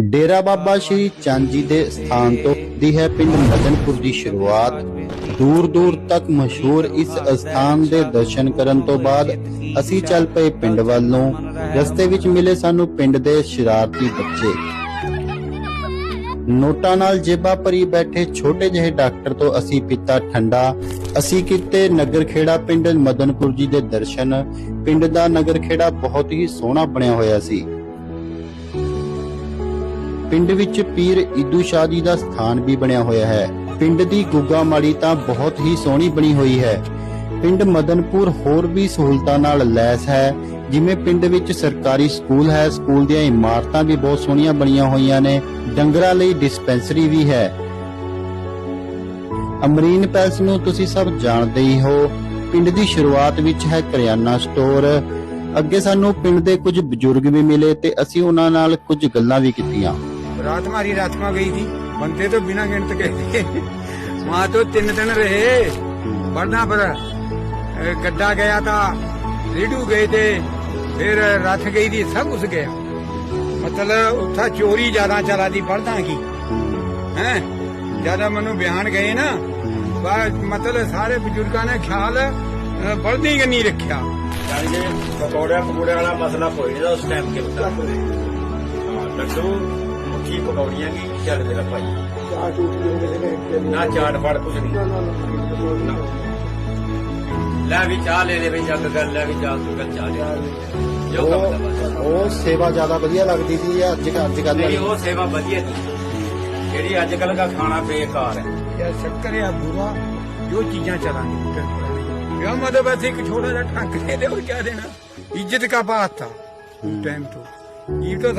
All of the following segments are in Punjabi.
ਡੇਰਾ ਬਾਬਾ ਸ਼੍ਰੀ ਚੰਦ ਜੀ ਦੇ ਸਥਾਨ ਤੋਂ ਦੀ ਹੈ ਪਿੰਡ ਮਦਨਪੁਰ ਦੀ ਸ਼ੁਰੂਆਤ। ਦੂਰ ਦੂਰ ਤੱਕ ਮਸ਼ਹੂਰ ਇਸ ਅਸਥਾਨ ਦੇ ਦਰਸ਼ਨ ਕਰਨ ਤੋਂ ਬਾਅਦ ਅਸੀਂ ਚੱਲ ਪਏ ਪਿੰਡ ਵੱਲ। ਨੂੰ ਰਸਤੇ ਵਿੱਚ ਮਿਲੇ ਸਾਨੂੰ ਪਿੰਡ ਦੇ ਸ਼ਰਾਰਤੀ ਬੱਚੇ। ਨੋਟਾਂ ਨਾਲ ਜੇਬਾਂ ਭਰੀ ਬੈਠੇ ਛੋਟੇ ਜਿਹੇ ਡਾਕਟਰ ਤੋਂ ਅਸੀਂ ਪੀਤਾ ਠੰਡਾ। ਅਸੀਂ ਕੀਤੇ ਨਗਰ ਖੇੜਾ ਪਿੰਡ ਮਦਨਪੁਰ ਜੀ ਦੇ ਦਰਸ਼ਨ। ਪਿੰਡ ਦਾ ਨਗਰ ਖੇੜਾ ਬਹੁਤ ਹੀ ਸੋਹਣਾ ਬਣਿਆ ਹੋਇਆ ਸੀ। ਪਿੰਡ ਵਿੱਚ ਪੀਰ ਇਦੂ ਸ਼ਾਹ ਜੀ ਦਾ ਸਥਾਨ ਵੀ ਬਣਿਆ ਹੋਇਆ ਹੈ। ਪਿੰਡ ਦੀ ਗੁੱਗਾ ਮਾੜੀ ਤਾਂ ਬਹੁਤ ਹੀ ਸੋਹਣੀ ਬਣੀ ਹੋਈ ਹੈ। ਪਿੰਡ ਮਦਨਪੁਰ ਹੋਰ ਵੀ ਸਹੂਲਤਾਂ ਨਾਲ ਲੈਸ ਹੈ, ਜਿਵੇਂ ਪਿੰਡ ਵਿੱਚ ਸਰਕਾਰੀ ਸਕੂਲ ਹੈ, ਸਕੂਲ ਦੀਆਂ ਇਮਾਰਤਾਂ ਵੀ ਬਹੁਤ ਸੋਹਣੀਆਂ ਬਣੀਆਂ ਹੋਈਆਂ ਨੇ, ਡੰਗਰਾਂ ਲਈ ਡਿਸਪੈਂਸਰੀ ਵੀ ਹੈ। ਅਮਰੀਨ ਪੈਲਸ ਨੂੰ ਤੁਸੀਂ ਸਭ ਜਾਣਦੇ ਹੀ ਹੋ, ਪਿੰਡ ਦੀ ਸ਼ੁਰੂਆਤ ਵਿੱਚ ਹੈ ਕਰਿਆਨਾ ਸਟੋਰ। ਅੱਗੇ ਸਾਨੂੰ ਪਿੰਡ ਦੇ ਕੁਝ ਬਜ਼ੁਰਗ ਵੀ ਮਿਲੇ ਤੇ ਅਸੀਂ ਉਹਨਾਂ ਨਾਲ ਕੁਝ ਗੱਲਾਂ ਵੀ ਕੀਤੀਆਂ। रात हमारी रात में गई थी बनते तो बिना गिनत गए थे वहाँ तो तीन दिन रहे बढ़ना पर अ, गड्ढा गया था रीडू गए थे फिर रथ गई थी सब कुछ गया मतलब उत्था चोरी ज्यादा चला थी बढ़ना की हैं ज्यादा मनु बयान गए ना बस मतलब सारे बुजुर्गों ने ख्याल अ, बढ़ने का नहीं रखा ਯਾਨੀ ਕਿ ਪਕੌੜਿਆਂ ਪਕੌੜਿਆਂ ਵਾਲਾ ਮਸਲਾ ਕੋਈ ਨਹੀਂ ਦਾ ਉਸ ਟਾਈਮ ਕੀ ਪਕਾਉਣੀ ਹੈ ਕੀ ਚੱਲ ਮੇਰਾ ਭਾਈ। ਚਾਹ ਚੂਟ ਦੇ ਨੇ ਨਾ ਚਾਟ ਫੜ ਕੁਝ ਨਹੀਂ। ਲੈ ਵੀ ਚਾਹ ਲੈ ਲੈ ਵੀ ਜੱਗ ਕਰ ਲੈ ਵੀ ਚਾਹ ਤੂੰ ਕਰ ਚਾਹ ਲਿਆ ਉਹ ਸੇਵਾ ਜ਼ਿਆਦਾ ਵਧੀਆ ਲੱਗਦੀ ਸੀ ਅੱਜ ਅੱਜ ਕੱਲ ਨਹੀਂ ਉਹ ਸੇਵਾ ਵਧੀਆ ਨਹੀਂ ਜਿਹੜੀ ਅੱਜ ਕੱਲ ਦਾ ਖਾਣਾ ਬੇਕਾਰ ਹੈ। ਯਾ ਸ਼ੱਕਰ ਆ ਬੁਰਾ ਜੋ ਚੀਜ਼ਾਂ ਚਲਾਂਗੇ ਯਾ ਮਤਲਬ ਐਸੇ ਇੱਕ ਛੋਟਾ ਜਿਹਾ ਠੰਕ ਦੇ ਦੇ ਹੋਰ ਕਿਆ ਦੇਣਾ? ਇੱਜ਼ਤ ਕਾ ਬਾਤ ਆ ਟਾਈਮ ਤੋਂ। ਜੀਵ ਤਾਂ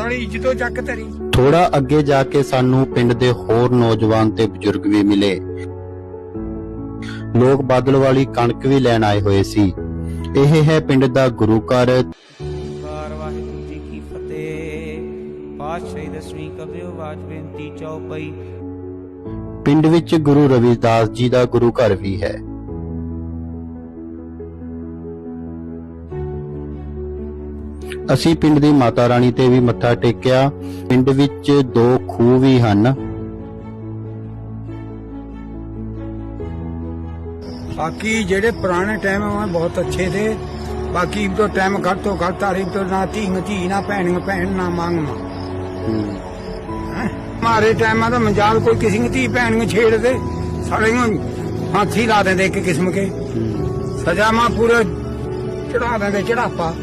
ਥੋੜਾ ਅੱਗੇ ਜਾ ਕੇ ਸਾਨੂੰ ਪਿੰਡ ਦੇ ਹੋਰ ਨੌਜਵਾਨ ਤੇ ਬਜ਼ੁਰਗ ਵੀ ਮਿਲੇ। ਲੋਕ ਬਾਦਲ ਵਾਲੀ ਕਣਕ ਵੀ ਲੈਣ ਆਏ ਹੋਏ ਸੀ। ਇਹ ਹੈ ਪਿੰਡ ਦਾ ਗੁਰੂ ਘਰ। ਫਤਿਹ। ਪਾਤਸ਼ਾਹੀ ਦਸਵੀਂ ਕਬਿਓ ਬਾਜ ਬੇਨਤੀ ਚੌਪਈ ਪਿੰਡ ਵਿੱਚ ਗੁਰੂ ਰਵਿਦਾਸ ਜੀ ਦਾ ਗੁਰੂ ਘਰ ਵੀ ਹੈ। ਅਸੀਂ ਪਿੰਡ ਦੀ ਮਾਤਾ ਰਾਣੀ ਤੇ ਵੀ ਮੱਥਾ ਟੇਕਿਆ। ਪਿੰਡ ਵਿੱਚ ਦੋ ਖੂਹ ਵੀ ਹਨ। ਬਾਕੀ ਜਿਹੜੇ ਪੁਰਾਣੇ ਟਾਈਮ ਆ ਬਹੁਤ ਅੱਛੇ ਥੇ ਬਾਕੀ ਇਬ ਤੋਂ ਟਾਈਮ ਘੱਟ ਤੋਂ ਘੱਟ ਆ ਰਹੀ ਤੋਂ ਨਾ ਧੀ ਧੀ ਨਾ ਭੈਣ ਭੈਣ ਨਾ ਮੰਗ ਮਾਰੇ ਟਾਈਮਾਂ ਦਾ ਮਜਾਲ ਕੋਈ ਕਿਸੇ ਦੀ ਧੀ ਭੈਣ ਨੂੰ ਛੇੜਦੇ ਸਾਡੇ ਨੂੰ ਹਾਥੀ ਲਾ ਦਿੰਦੇ ਇੱਕ ਕਿਸਮ ਕੇ। ਸਜ਼ਾ ਮਾ ਪੂਰਾ ਚੜਾ ਦਿੰਦੇ ਚੜਾਪਾ